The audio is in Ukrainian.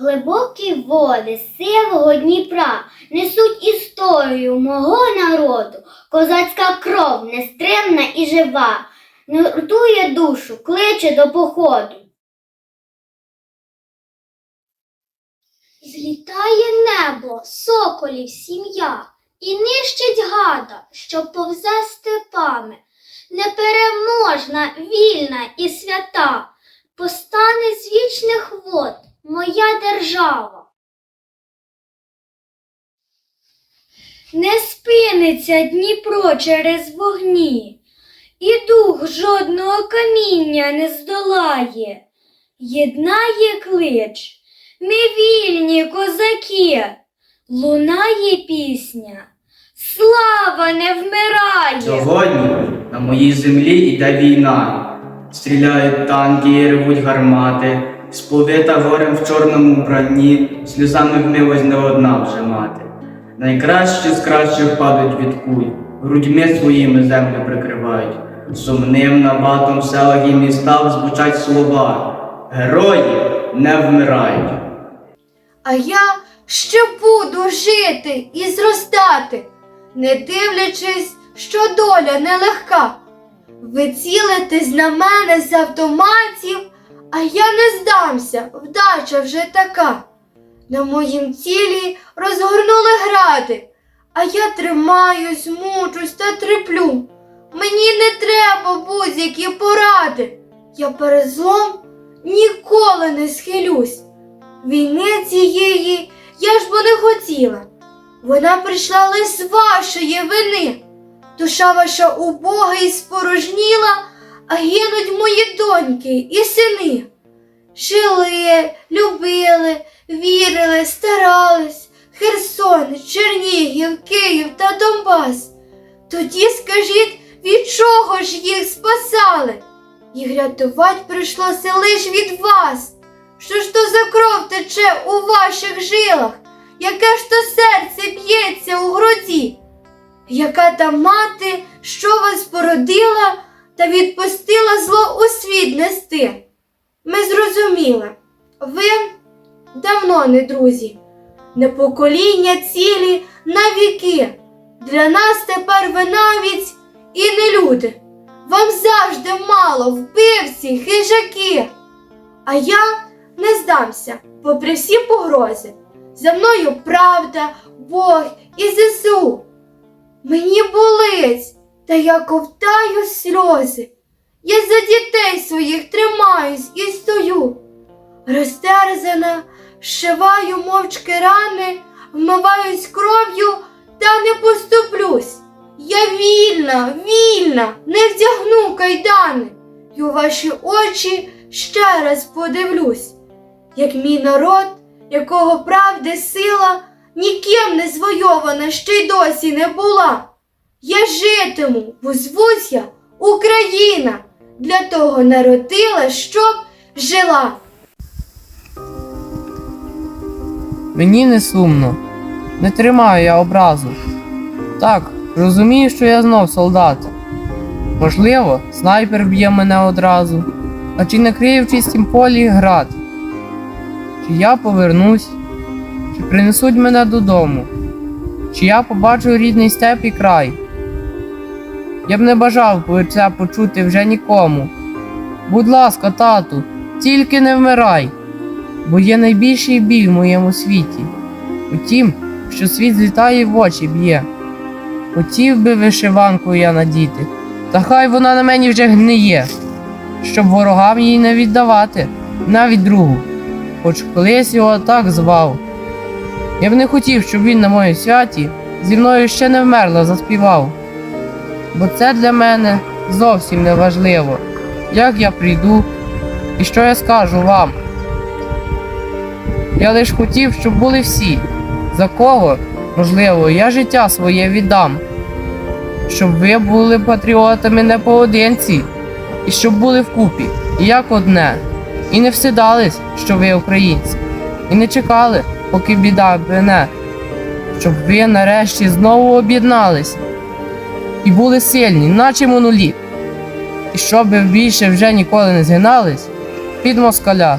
Глибокі води сивого Дніпра несуть історію мого народу. Козацька кров нестримна і жива, нуртує душу, кличе до походу. Злітає небо, соколів сім'я, і нищить гада, що повзе степами. Непереможна, вільна і свята, постане з вічних держава. Не спиниться Дніпро через вогні, і дух жодного каміння не здолає. Єднає клич, ми вільні козаки, лунає пісня, слава не вмирає. Сьогодні на моїй землі йде війна. Стріляють танки і ревуть гармати, сповита горем в чорному вбранні, сльозами вмилась не одна вже мати. Найкращі з кращих падають від куль, грудьми своїми землю прикривають. Сумним набатом в селах і містах звучать слова. Герої не вмирають. А я ще буду жити і зростати, не дивлячись, що доля нелегка. Ви цілитесь на мене з автоматів, а я не здамся, вдача вже така. На моїм тілі розгорнули гради, а я тримаюсь, мучусь та треплю. Мені не треба будь-які поради. Я перед ніколи не схилюсь. Війни цієї я ж бо не хотіла. Вона прийшла лише з вашої вини. Душа ваша убога і спорожніла, а гинуть мої доньки і сини. Жили, любили, вірили, старались Херсон, Чернігів, Київ та Донбас. Тоді скажіть, від чого ж їх спасали? Їх рятувати прийшлося лиш від вас. Що ж то за кров тече у ваших жилах? Яке ж то серце б'ється у груді? Яка та мати, що вас породила та відпустила зло у світ зрозуміли, ви давно не друзі, не покоління цілі на віки. Для нас тепер ви навіть і не люди. Вам завжди мало вбивці, хижаки. А я не здамся, попри всі погрози. За мною правда, Бог і ЗСУ. Мені болить, та я ковтаю сльози. Я за дітей своїх тримаюсь і стою. Розтерзана, зшиваю мовчки рани, вмиваюсь кров'ю та не поступлюсь. Я вільна, вільна, не вдягну кайдани, і у ваші очі ще раз подивлюсь, як мій народ, якого правди сила ніким не звойована ще й досі не була. Я житиму, бо звусь я Україна, для того народила, щоб жила. Мені не сумно, не тримаю я образу. Так, розумію, що я знов солдат. Можливо, снайпер б'є мене одразу, а чи не криє в чистім полі град? Чи я повернусь, чи принесуть мене додому, чи я побачу рідний степ і край. Я б не бажав це почути вже нікому. Будь ласка, тату, тільки не вмирай бо є найбільший біль в моєму світі. Утім, що світ злітає в очі б'є. Хотів би вишиванку я надіти, та хай вона на мені вже гниє, щоб ворогам її не віддавати, навіть другу, хоч колись його так звав. Я б не хотів, щоб він на моїй святі зі мною ще не вмерло заспівав, бо це для мене зовсім не важливо, як я прийду і що я скажу вам. Я лиш хотів, щоб були всі, за кого, можливо, я життя своє віддам, щоб ви були патріотами не поодинці, і щоб були вкупі, і як одне, і не всидались, що ви українці, і не чекали, поки біда мене, щоб ви нарешті знову об'єднались і були сильні, наче моноліт, і щоб ви більше вже ніколи не згинались під москаля